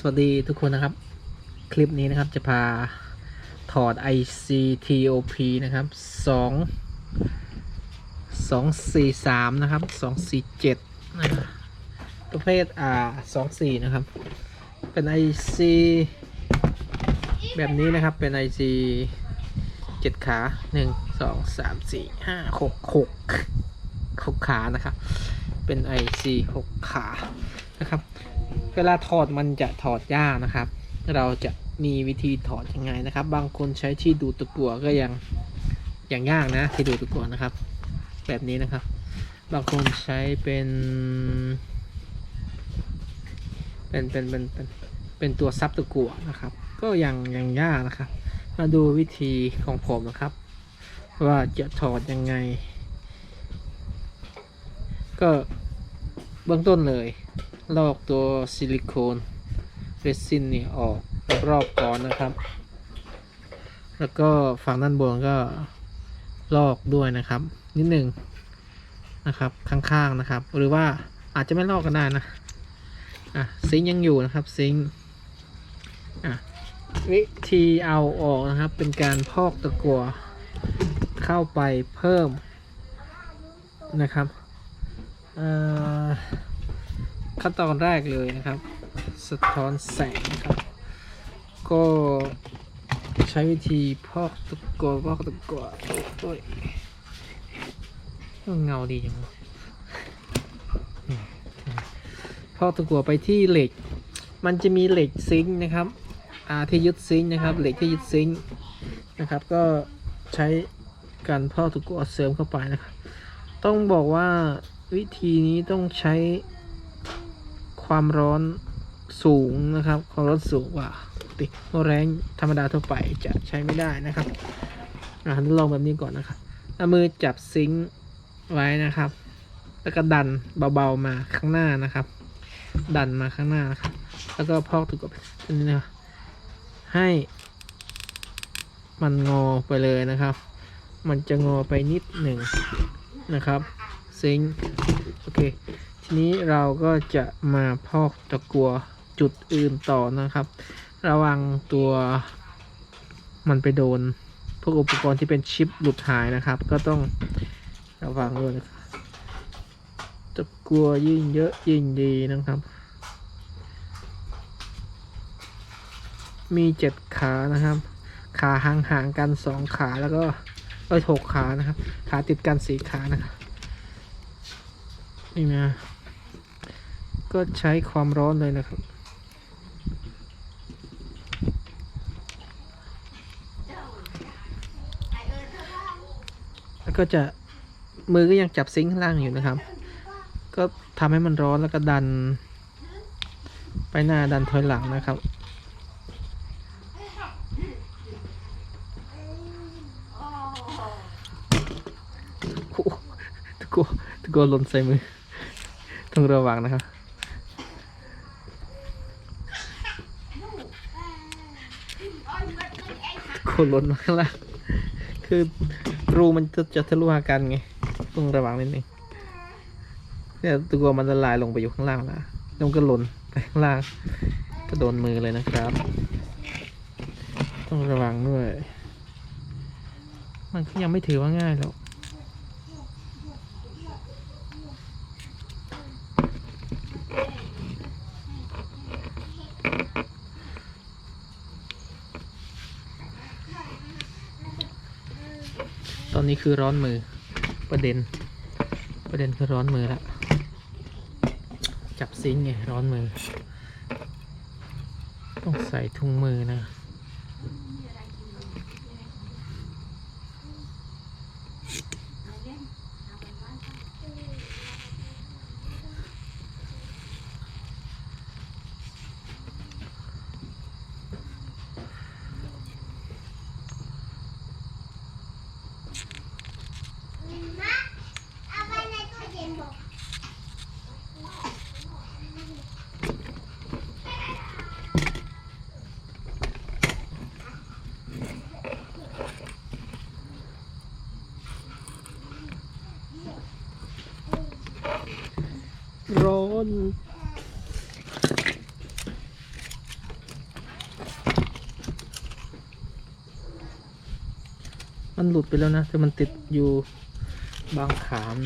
สวัสดีทุกคนนะครับ คลิปนี้นะครับจะพาถอด ICTOP นะครับ 2 243 นะครับ 247นะประเภทอ่า24 นะครับ เป็น IC แบบนี้นะครับเป็น IC 7 ขา 1 2 3 4 5 6 6 6 ขานะครับ เป็น IC 6 ขานะครับ เวลาถอดมันจะถอดยากนะครับ เราจะมีวิธีถอดยังไงนะครับ บางคนใช้ที่ดูดตะกั่วก็ยังยังยากนะ ที่ดูดตะกั่วนะครับ แบบนี้นะครับ บางคนใช้เป็นเป็นเป็นเป็นเป็นเป็นตัวซับตะกั่วนะครับ ก็ยังยังยากนะครับ มาดูวิธีของผมนะครับ ว่าจะถอดยังไง ก็เบื้องต้นเลย ลอกตัวซิลิโคนเรซินนี่ออกรอบๆก่อนนะครับ แล้วก็ฝั่งด้านบนก็ลอกด้วยนะครับ นิดหนึ่งนะครับข้างๆนะครับ หรือว่าอาจจะไม่ลอกก็ได้นะอะซิงยังอยู่นะครับซิงอะวิธีเอาออกนะครับ เป็นการพอกตะกัวเข้าไปเพิ่มนะครับเอ่อ ขั้นตอนแรกเลยนะครับ สะท้อนแสงนะครับ ก็ใช้วิธีพอกตะกัวพอกตะกัวโอ้ยเงาดีจังพอกตะกัวไปที่เหล็ก มันจะมีเหล็กซิงค์นะครับอาที่ยึดซิงค์นะครับ เหล็กที่ยึดซิงค์นะครับ ก็ใช้การพอกตะกัวเสริมเข้าไปนะครับ ต้องบอกว่าวิธีนี้ต้องใช้ ความร้อนสูงนะครับ ความร้อนสูงกว่าติแรงธรรมดาทั่วไปจะใช้ไม่ได้นะครับอะลองแบบนี้ก่อนนะครับเอามือจับซิงค์ไว้นะครับ แล้วก็ดันเบาๆมาข้างหน้านะครับ ดันมาข้างหน้านะครับ แล้วก็พอกถูกกับอันนี้นะครับให้มันงอไปเลยนะครับ มันจะงอไปนิดหนึ่งนะครับซิงค์โอเค ทีนี้เราก็จะมาพอกตะกัวจุดอื่นต่อนะครับ ระวังตัวมันไปโดน พวกอุปกรณ์ที่เป็นชิปหลุดหายนะครับ ก็ต้องระวังด้วยนะครับตะกัวยิ่งเยอะยิ่งดีนะครับ มีเจ็ดขานะครับ ขาห่างๆกันสองขาแล้วก็เอ้ยหกขานะครับ ขาติดกันสี่ขานะครับนี่นะ ก็ใช้ความร้อนเลยนะครับแล้วก็จะมือก็ยังจับซิงค์ข้างล่างอยู่นะครับ ก็ทำให้มันร้อนแล้วก็ดัน ไปหน้าดันถอยหลังนะครับโอ้ตะโกนตะโกนหล่นใส่มือ ต้องระวังนะครับ คนล้นมาข้างล่างคือรูมันจะจะทะลุหากันไงต้องระวังนิดนึงเนี่ยตัวมันละลายลงไปอยู่ข้างล่างนะแล้วมันก็หล่นไปข้างล่างก็โดนมือเลยนะครับ ต้องระวังด้วย มันก็ยังไม่ถือว่าง่ายหรอก ตอนนี้คือร้อนมือประเด็น ประเด็นคือร้อนมือละจับซิงค์ไงร้อนมือ ต้องใส่ถุงมือนะ น มันหลุดไปแล้วนะ แต่มันติดอยู่บางขาม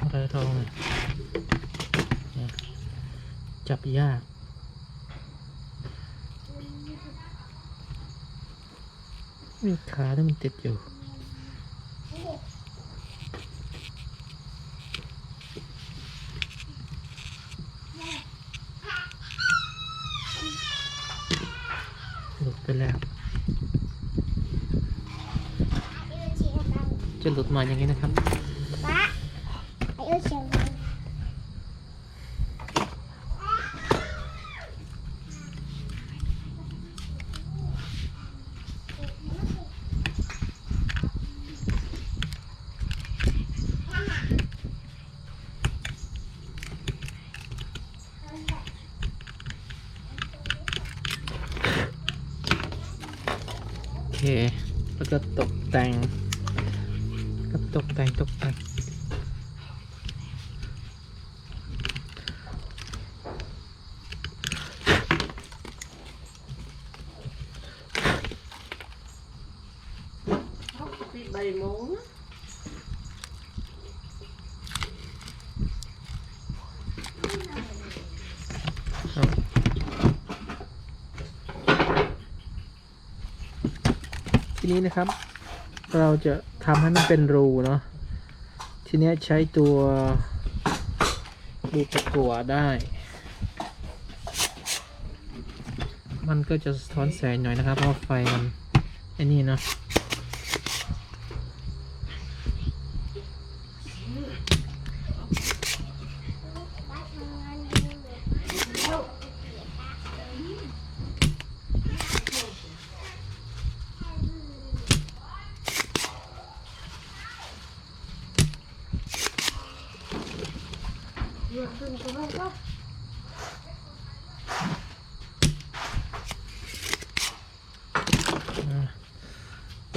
อะไรทองจับยากมีขาที่มันติดอยู่ ไปแล้วไอ้เออเชียงกันจะหลุดมาอย่างนี้นะครับ ป้าไอ้เออเชียงกัน โอเค แล้ว ก็ตกแต่ง ก็ตกแต่งตกแต่ง ใบโมง ที นี้นะครับ เราจะทำให้มันเป็นรูเนาะทีนี้ใช้ตัวดูตะกั่วได้ มันก็จะสะท้อนแสงหน่อยนะครับ เพราะไฟมันไอ้นี่เนาะ ป้าทำงานอยู่ เยอะขึ้นก็ว่าก็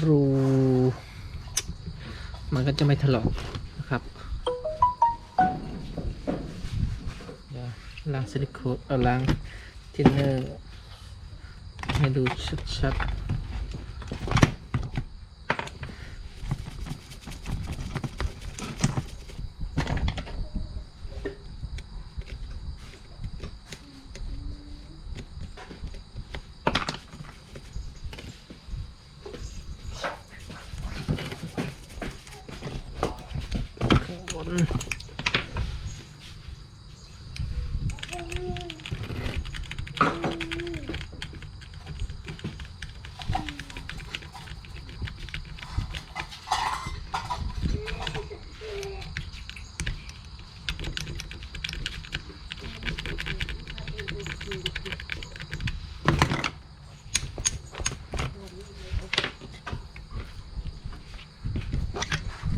รู มันก็จะไม่ถลอกนะครับเดี๋ยวล้างซิลิโคนเอาล้างทินเนอร์ให้ดูชัดๆ น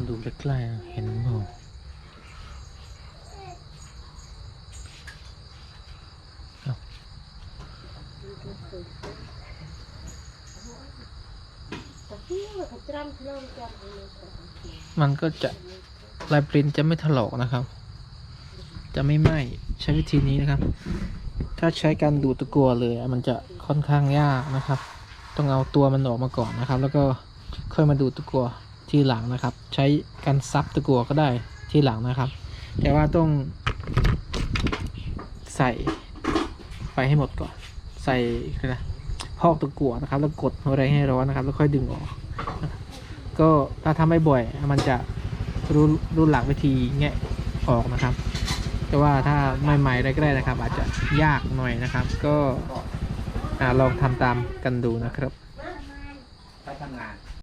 ดูใกล้ๆอะเห็นเปล่าเอ้า แต่ที่ มันก็จะลายปรินจะไม่ถลอกนะครับ จะไม่ไหม้ใช้วิธีนี้นะครับ ถ้าใช้การดูดตะกัวเลย มันจะค่อนข้างยากนะครับ ต้องเอาตัวมันออกมาก่อนนะครับ แล้วก็ค่อยมาดูดตะกัวทีหลังนะครับ ใช้การซับตะกัวก็ได้ทีหลังนะครับ แต่ว่าต้องใส่ไปให้หมดก่อน ใส่คืออะพอกตะกั่วนะครับ แล้วกดอะไรให้ร้อนนะครับ แล้วค่อยดึงออก ก็ถ้าทำไม่บ่อย มันจะรู้รู้หลักวิธีแงะออกนะครับ แต่ว่าถ้าใหม่ๆแรกๆนะครับ อาจจะยากหน่อยนะครับ ก็อลองทำตามกันดูนะครับ